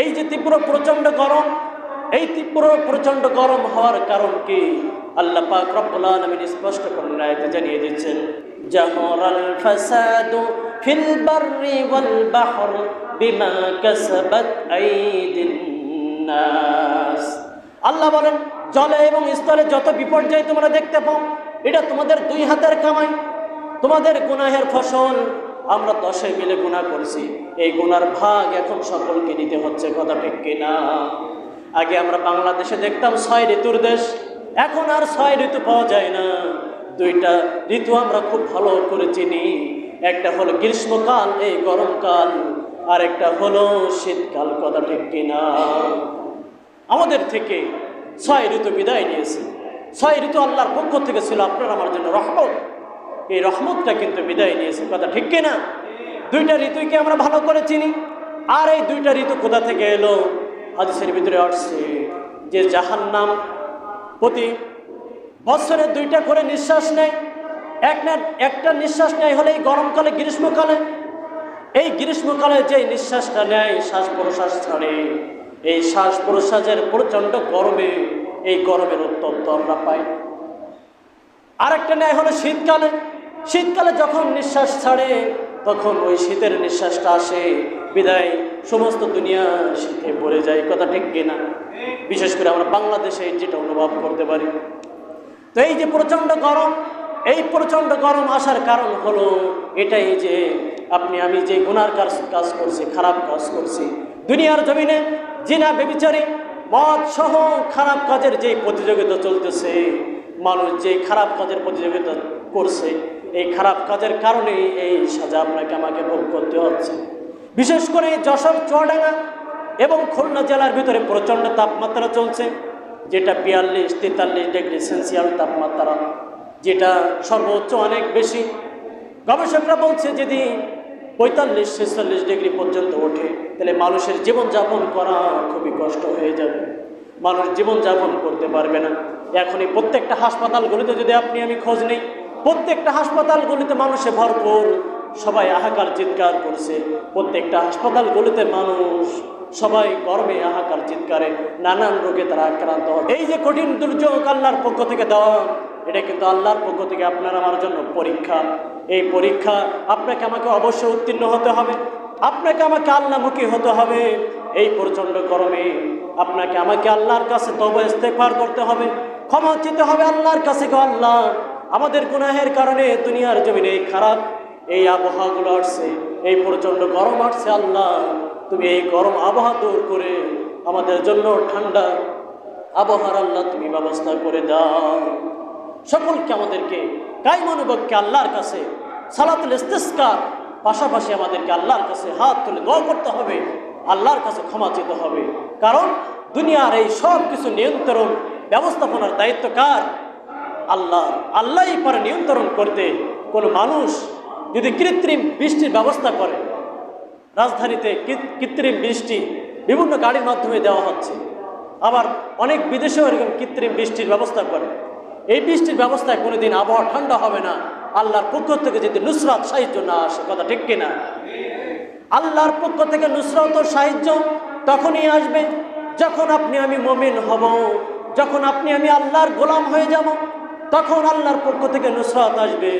এই যে তীব্র প্রচণ্ড গরম, এই তীব্র প্রচণ্ড গরম হওয়ার কারণ কি? আল্লাহ পাক রব্বুল আলামিন স্পষ্ট করে আয়াতে জানিয়ে দিচ্ছেন জাহরাল ফাসাদু ফিল বাররি ওয়াল বাহর বিমা কাসাবাত আইদিন নাস। আল্লাহ বলেন, জলে এবং স্থলে যত বিপর্যয় তোমরা দেখতে পাও, এটা তোমাদের দুই হাতের কামাই, তোমাদের গুনাহের ফসল আমরা দশে মিলে গুণা করছি। এই গুনার ভাগ এখন সকলকে নিতে হচ্ছে, কথা ঠিক কিনা আগে আমরা বাংলাদেশে দেখতাম ছয় ঋতুর দেশ, এখন আর ছয় ঋতু পাওয়া যায় না। দুইটা ঋতু আমরা খুব ভালো করে চিনি। একটা হলো গ্রীষ্মকাল, এই গরমকাল আর একটা হলো শীতকাল, কথা ঠিক কিনা আমাদের থেকে ছয় ঋতু বিদায় নিয়েছে। ছয় ঋতু আল্লাহর পক্ষ থেকে ছিল আপনার আমার জন্য রহমত। এই রহমতটা কিন্তু বিদায় নিয়েছে। কথা ঠিক কিনা? দুইটা ঋতুকে আমরা ভালো করে চিনি। আর এই দুইটা ঋতু কোথা থেকে এলো? হাদিসের ভিতরে আসছে যে জাহান্নাম প্রতি বছরে দুইটা করে নিঃশ্বাস নেয়। এক না একটা নিঃশ্বাস নেয় হলে এই গরমকালে, গ্রীষ্মকালে। এই গ্রীষ্মকালে যে নিঃশ্বাসটা নেয় শ্বাস প্রশ্বাস ছাড়ে। এই শ্বাস প্রশ্বাসের প্রচণ্ড গরমে এই গরমের উত্তপ্ত আমরা পাই। আরেকটা নেয় হলো শীতকালে। শীতকালে যখন নিঃশ্বাস ছাড়ে, তখন ওই শীতের নিঃশ্বাসটা আসে। বিদায়, সমস্ত দুনিয়া শীতে পড়ে যায়, কথা ঠিক কিনা বিশেষ করে আমরা বাংলাদেশে যেটা অনুভব করতে পারি। তো এই যে প্রচণ্ড গরম, এই প্রচণ্ড গরম আসার কারণ হলো এটাই যে আপনি, আমি যে গুনার কাজ কাজ করছি, খারাপ কাজ করছি, দুনিয়ার জমিনে জিনা বেবিচারি মদ সহ খারাপ কাজের যে প্রতিযোগিতা চলতেছে, মানুষ যে খারাপ কাজের প্রতিযোগিতা করছে এই খারাপ কাজের কারণেই এই সাজা আপনাকে আমাকে ভোগ করতে হচ্ছে। বিশেষ করে যশোর, চুয়াডাঙ্গা এবং খুলনা জেলার ভিতরে প্রচণ্ড তাপমাত্রা চলছে, যেটা বিয়াল্লিশ, তেতাল্লিশ ডিগ্রি সেলসিয়াস তাপমাত্রা, যেটা সর্বোচ্চ অনেক বেশি। গবেষকরা বলছে যদি পঁয়তাল্লিশ, ছেচল্লিশ ডিগ্রি পর্যন্ত ওঠে, তাহলে মানুষের জীবনযাপন করা খুবই কষ্ট হয়ে যাবে। মানুষ জীবনযাপন করতে পারবে না। এখনই প্রত্যেকটা হাসপাতালগুলিতে যদি আপনি আমি খোঁজ নিই প্রত্যেকটা হাসপাতালগুলিতে মানুষে ভরপুর, সবাই হাহাকার চিৎকার করছে। প্রত্যেকটা হাসপাতালগুলিতে মানুষ, সবাই গরমে হাহাকার চিৎকারে, নানান রোগে তারা আক্রান্ত এই যে কঠিন দুর্যোগ আল্লাহর পক্ষ থেকে দেওয়া, এটা কিন্তু আল্লাহর পক্ষ থেকে আপনার আমার জন্য পরীক্ষা। এই পরীক্ষা আপনাকে আমাকে অবশ্যই উত্তীর্ণ হতে হবে। আপনাকে আমাকে আল্লাহমুখী হতে হবে। এই প্রচণ্ড গরমে আপনাকে আমাকে আল্লাহর কাছে তবে ইস্তেকবার করতে হবে। ক্ষমা চেতে হবে আল্লাহর কাছে গো আল্লাহ। আমাদের গুনাহের কারণে দুনিয়ার জমিনে এই খারাপ এই আবহাওয়াগুলো আসছে, এই প্রচণ্ড গরম আসছে, আল্লাহ, তুমি এই গরম আবহাওয়া দূর করে আমাদের জন্য ঠান্ডা আবহাওয়ার আল্লাহ তুমি ব্যবস্থা করে দাও। সকলকে আমাদেরকে কাইমানুবককে আল্লাহর কাছে, সালাতুল ইস্তেস্কার, পাশাপাশি আমাদেরকে আল্লাহর কাছে হাত তুলে দোয়া করতে হবে, আল্লাহর কাছে ক্ষমা চেতে হবে। কারণ দুনিয়ার এই সব কিছু নিয়ন্ত্রণ, ব্যবস্থাপনার দায়িত্ব কার? আল্লাহ আল্লাহই পারে নিয়ন্ত্রণ করতে কোনো মানুষ যদি কৃত্রিম বৃষ্টির ব্যবস্থা করে, রাজধানীতে কৃত্রিম বৃষ্টি বিভিন্ন গাড়ির মাধ্যমে দেওয়া হচ্ছে, আবার অনেক বিদেশেও এরকম কৃত্রিম বৃষ্টির ব্যবস্থা করে, এই বৃষ্টির ব্যবস্থায় কোনোদিন আবহাওয়া ঠান্ডা হবে না, আল্লাহর পক্ষ থেকে যদি নুসরাত সাহায্য না আসে, কথা ঠিক কিনা? আল্লাহর পক্ষ থেকে নুসরত সাহায্য তখনই আসবে যখন আপনি আমি মমিন হব, যখন আপনি আমি আল্লাহর গোলাম হয়ে যাব। তখন আল্লাহর পক্ষ থেকে নুসরাত আসবে।